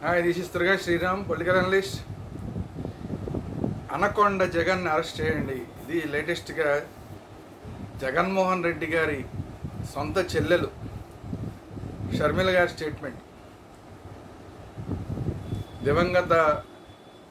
Hi this is Durga Sriram political analyst anaconda Jagan arrest చేయండి. ఇది లేటెస్ట్గా జగన్మోహన్ రెడ్డి గారి సొంత చెల్లెలు షర్మిల గారి స్టేట్మెంట్ దివంగత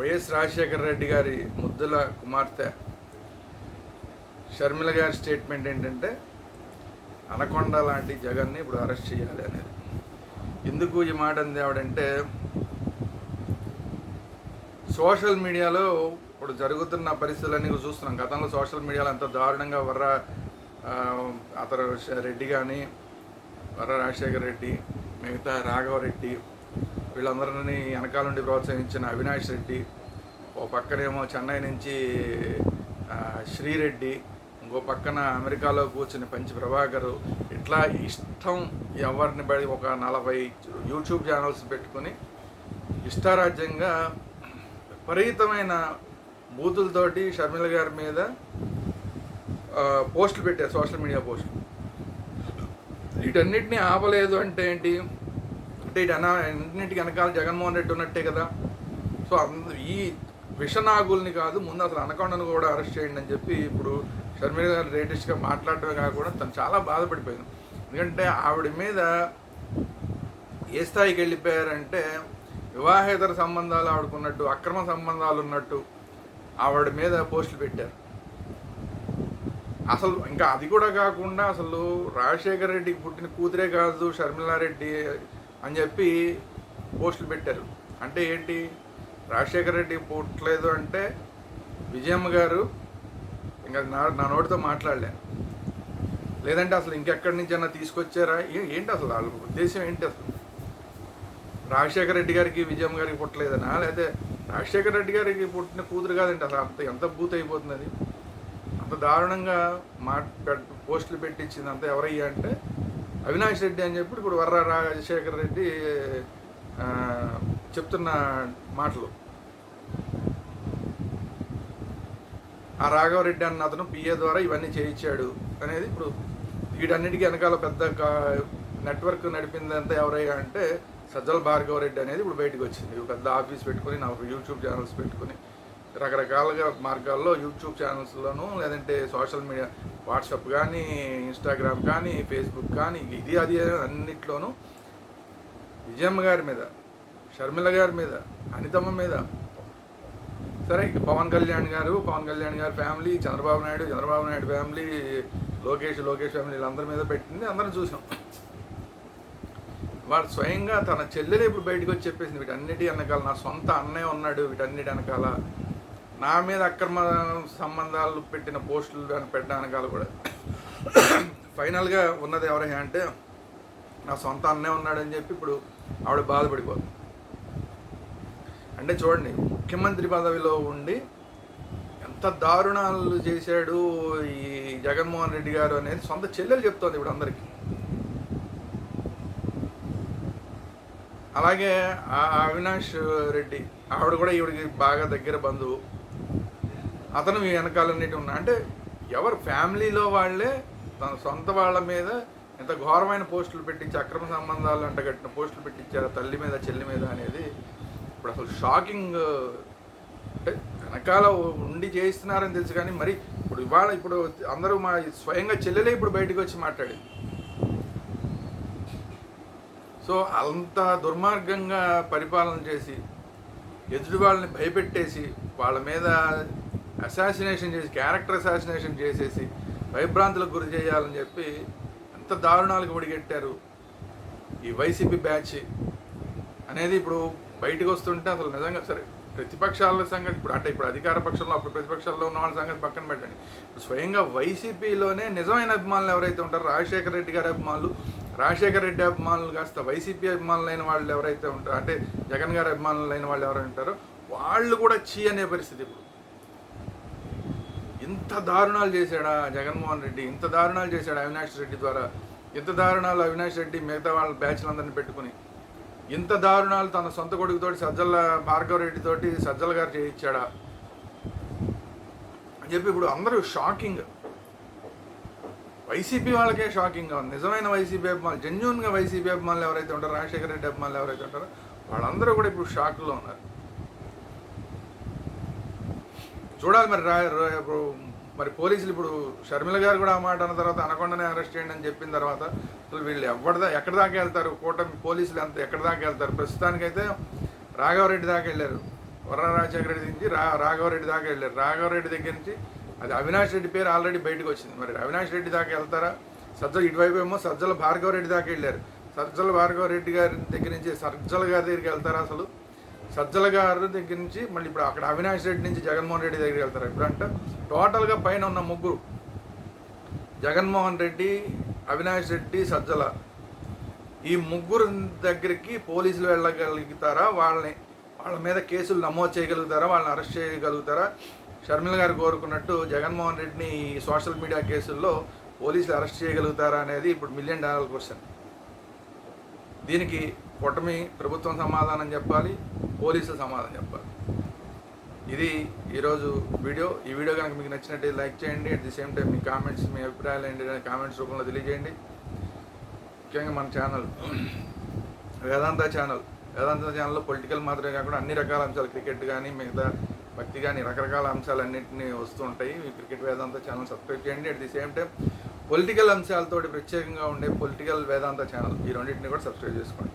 వైఎస్ రాజశేఖర రెడ్డి గారి ముద్దుల కుమార్తె షర్మిల గారి స్టేట్మెంట్ ఏంటంటే అనకొండ లాంటి జగన్ని ఇప్పుడు అరెస్ట్ చేయాలి అనేది. ఎందుకు ఈ మాట అంది ఆవిడంటే సోషల్ మీడియాలో ఇప్పుడు జరుగుతున్న పరిస్థితులన్నీ చూస్తున్నాం. గతంలో సోషల్ మీడియాలో ఎంత దారుణంగా వర్ర అతను రెడ్డి కానీ వర్ర రాజశేఖర్ రెడ్డి మిగతా రాఘవరెడ్డి వీళ్ళందరినీ వెనకాల నుండి ప్రోత్సహించిన అవినాష్ రెడ్డి ఓ పక్కనేమో చెన్నై నుంచి శ్రీరెడ్డి ఇంకో పక్కన అమెరికాలో కూర్చుని పంచి ప్రభాకర్ ఇట్లా ఇష్టం ఎవరిని బడి ఒక నలభై యూట్యూబ్ ఛానల్స్ పెట్టుకొని ఇష్టారాజ్యంగా విపరీతమైన బూతులతోటి షర్మిల గారి మీద పోస్టులు పెట్టారు సోషల్ మీడియా పోస్టులు. వీటన్నిటిని ఆపలేదు అంటే ఏంటి? అంటే ఇటు అనా అన్నింటికి వెనకాల జగన్మోహన్ రెడ్డి ఉన్నట్టే కదా? సో అంద ఈ విషనాగుల్ని కాదు ముందు అసలు అనకొండను కూడా అరెస్ట్ చేయండి అని చెప్పి ఇప్పుడు షర్మిల గారు లేటెస్ట్గా మాట్లాడటమే కాకుండా తను చాలా బాధపడిపోయింది. ఎందుకంటే ఆవిడ మీద ఏ స్థాయికి వెళ్ళిపోయారంటే వివాహేతర సంబంధాలు ఆవిడకున్నట్టు అక్రమ సంబంధాలు ఉన్నట్టు ఆవిడ మీద పోస్టులు పెట్టారు. అసలు ఇంకా అది కూడా కాకుండా అసలు రాజశేఖర రెడ్డికి పుట్టిన కూతురే కాదు షర్మిలారెడ్డి అని చెప్పి పోస్టులు పెట్టారు. అంటే ఏంటి? రాజశేఖర రెడ్డి పుట్టలేదు అంటే విజయమ్మ గారు ఇంకా నా నా నోటితో మాట్లాడలే. లేదంటే అసలు ఇంకెక్కడి నుంచి అన్నా తీసుకొచ్చారా ఏంటి అసలు వాళ్ళ ఉద్దేశం ఏంటి అసలు? రాజశేఖర రెడ్డి గారికి విజయం గారికి పుట్టలేదనా? లేకపోతే రాజశేఖర రెడ్డి గారికి పుట్టిన కూతురు కాదండి అసలు. అంత ఎంత బూత్ అయిపోతుంది అది. అంత దారుణంగా మా పోస్టులు పెట్టించింది అంత ఎవరయ్యా అంటే అవినాష్ రెడ్డి అని చెప్పి ఇప్పుడు వర్ర రాజశేఖర రెడ్డి చెప్తున్న మాటలు. ఆ రాఘవరెడ్డి అన్న అతను పిఏ ద్వారా ఇవన్నీ చేయించాడు అనేది ఇప్పుడు వీటన్నిటికీ వెనకాల పెద్ద కా- నెట్వర్క్ నడిపిందంతా ఎవరయ్యా అంటే సజ్జల భార్గవరెడ్డి అనేది ఇప్పుడు బయటకు వచ్చింది. పెద్ద ఆఫీస్ పెట్టుకొని నాకు యూట్యూబ్ ఛానల్స్ పెట్టుకొని రకరకాలుగా మార్గాల్లో యూట్యూబ్ ఛానల్స్లోనూ లేదంటే సోషల్ మీడియా వాట్సాప్ కానీ ఇన్స్టాగ్రామ్ కానీ ఫేస్బుక్ కానీ ఇది అది అన్నిట్లోనూ విజయమ్మ గారి మీద షర్మిల గారి మీద అనితమ్మ మీద సరే పవన్ కళ్యాణ్ గారు పవన్ కళ్యాణ్ గారి family Chandrababu Naidu Chandrababu Naidu family Lokesh Lokesh family వీళ్ళందరి మీద పెట్టింది అందరం చూసాం. వాడు స్వయంగా తన చెల్లెలు ఇప్పుడు బయటకు వచ్చి చెప్పేసింది వీటన్నిటి వెనకాల నా సొంత అన్నయ్య ఉన్నాడు వీటన్నిటి వెనకాల నా మీద అక్రమ సంబంధాలు పెట్టిన పోస్టులు పెట్టడం వెనకాల కూడా. ఫైనల్గా ఉన్నది ఎవరైనా అంటే నా సొంత అన్నయ్య ఉన్నాడని చెప్పి ఇప్పుడు ఆవిడ బాధపడిపోతుంది. అంటే చూడండి ముఖ్యమంత్రి పదవిలో ఉండి ఎంత దారుణాలు చేశాడు ఈ జగన్మోహన్ రెడ్డి గారు అనేది సొంత చెల్లెలు చెప్తోంది ఇప్పుడు అందరికీ. అలాగే ఆ అవినాష్ రెడ్డి ఆవిడ కూడా ఈవిడికి బాగా దగ్గర బంధువు. అతను వెనకాలన్నిటి ఉన్నా అంటే ఎవరు ఫ్యామిలీలో వాళ్ళే తన సొంత వాళ్ళ మీద ఎంత ఘోరమైన పోస్టులు పెట్టించి అక్రమ సంబంధాలు అంటగట్టిన పోస్టులు పెట్టించారు తల్లి మీద చెల్లి మీద అనేది ఇప్పుడు అసలు షాకింగ్ అంటే వెనకాల ఉండి చేయిస్తున్నారని తెలుసు కానీ మరి ఇప్పుడు ఇవాళ ఇప్పుడు అందరూ మా స్వయంగా చెల్లెలే ఇప్పుడు బయటకు వచ్చి మాట్లాడింది. సో అంత దుర్మార్గంగా పరిపాలన చేసి ఎదుటి వాళ్ళని భయపెట్టేసి వాళ్ళ మీద అసాసినేషన్ చేసి క్యారెక్టర్ అసాసినేషన్ చేసేసి భయభ్రాంతులకు గురి చేయాలని చెప్పి ఎంత దారుణాలకు ఒడిగెట్టారు ఈ వైసీపీ బ్యాచ్ అనేది ఇప్పుడు బయటకు వస్తుంటే అసలు నిజంగా సరే ప్రతిపక్షాల సంగతి ఇప్పుడు అంటే ఇప్పుడు అధికార పక్షంలో అప్పుడు ప్రతిపక్షాల్లో ఉన్న వాళ్ళ సంగతి పక్కన పెట్టండి. స్వయంగా వైసీపీలోనే నిజమైన అభిమానులు ఎవరైతే ఉంటారో రాజశేఖర రెడ్డి గారి అభిమానులు రాజశేఖర రెడ్డి అభిమానులు కాస్త వైసీపీ అభిమానులైన వాళ్ళు ఎవరైతే ఉంటారో అంటే జగన్ గారి అభిమానులైన వాళ్ళు ఎవరైనా ఉంటారో వాళ్ళు కూడా చీ అనే పరిస్థితి ఇప్పుడు. ఇంత దారుణాలు చేశాడా జగన్మోహన్ రెడ్డి ఇంత దారుణాలు చేశాడు అవినాష్ రెడ్డి ద్వారా ఇంత దారుణాలు అవినాష్ రెడ్డి మిగతా వాళ్ళ బ్యాచ్లందరినీ పెట్టుకుని ఇంత దారుణాలు తన సొంత కొడుకుతోటి సజ్జల భార్గవరెడ్డితోటి సజ్జల గారు చేయించాడా? అని చెప్పి ఇప్పుడు అందరూ షాకింగ్. వైసీపీ వాళ్ళకే షాకింగ్గా ఉంది నిజమైన వైసీపీ అభిమానులు జెన్యున్గా వైసీపీ అభిమానులు ఎవరైతే ఉంటారో రాజశేఖర రెడ్డి అభిమానులు ఎవరైతే ఉంటారో వాళ్ళందరూ కూడా ఇప్పుడు షాక్లో ఉన్నారు. చూడాలి మరి రా మరి పోలీసులు ఇప్పుడు షర్మిల గారు కూడా ఆ మాట అన్న తర్వాత అనకొండనే అరెస్ట్ చేయండి అని చెప్పిన తర్వాత అసలు వీళ్ళు ఎవరిదా ఎక్కడి దాకా వెళ్తారు? కూటమి పోలీసులు ఎంత ఎక్కడి దాకా వెళ్తారు? ప్రస్తుతానికైతే రాఘవరెడ్డి దాకా వెళ్ళారు. వర రాజశేఖర రెడ్డి నుంచి రా రాఘవరెడ్డి దాకా వెళ్ళారు. రాఘవరెడ్డి దగ్గర నుంచి అది అవినాష్ రెడ్డి పేరు ఆల్రెడీ బయటకు వచ్చింది. మరి అవినాష్ రెడ్డి దాకా వెళ్తారా? సజ్జల ఇటువైపు ఏమో సజ్జల భార్గవ రెడ్డి దాకా వెళ్ళారు. సజ్జల భార్గవ రెడ్డి గారి దగ్గర నుంచి సజ్జల గారి దగ్గరికి వెళ్తారా అసలు? సజ్జల గారి దగ్గర నుంచి మళ్ళీ ఇప్పుడు అక్కడ అవినాష్ రెడ్డి నుంచి జగన్మోహన్ రెడ్డి దగ్గరికి వెళ్తారు. ఇప్పుడు అంటే టోటల్గా పైన ఉన్న ముగ్గురు. జగన్మోహన్ రెడ్డి అవినాష్ రెడ్డి సజ్జల. ఈ ముగ్గురు దగ్గరికి పోలీసులు వెళ్ళగలుగుతారా? వాళ్ళని వాళ్ళ మీద కేసులు నమోదు చేయగలుగుతారా? వాళ్ళని అరెస్ట్ చేయగలుగుతారా? షర్మిల గారు కోరుకున్నట్టు జగన్మోహన్ రెడ్డిని ఈ సోషల్ మీడియా కేసుల్లో పోలీసులు అరెస్ట్ చేయగలుగుతారా అనేది ఇప్పుడు మిలియన్ డాలర్ క్వశ్చన్ దీనికి కూటమి ప్రభుత్వం సమాధానం చెప్పాలి పోలీసులు సమాధానం చెప్పాలి. ఇది ఈరోజు వీడియో. ఈ వీడియో కనుక మీకు నచ్చినట్టు లైక్ చేయండి. అట్ ది సేమ్ టైం మీ కామెంట్స్ మీ అభిప్రాయాలు ఏంటి కామెంట్స్ రూపంలో తెలియజేయండి. ముఖ్యంగా మన ఛానల్ వేదాంత ఛానల్ వేదాంత ఛానల్లో పొలిటికల్ మాత్రమే కాకుండా అన్ని రకాల అంశాలు క్రికెట్ కానీ మిగతా భక్తి కానీ రకరకాల అంశాలు అన్నింటినీ వస్తూ ఉంటాయి. మీ క్రికెట్ వేదాంత ఛానల్ సబ్స్క్రైబ్ చేయండి. At the same time political అంశాలతోటి ప్రత్యేకంగా ఉండే పొలిటికల్ వేదాంత ఛానల్ ఈ రెండింటిని కూడా సబ్స్క్రైబ్ చేసుకోండి.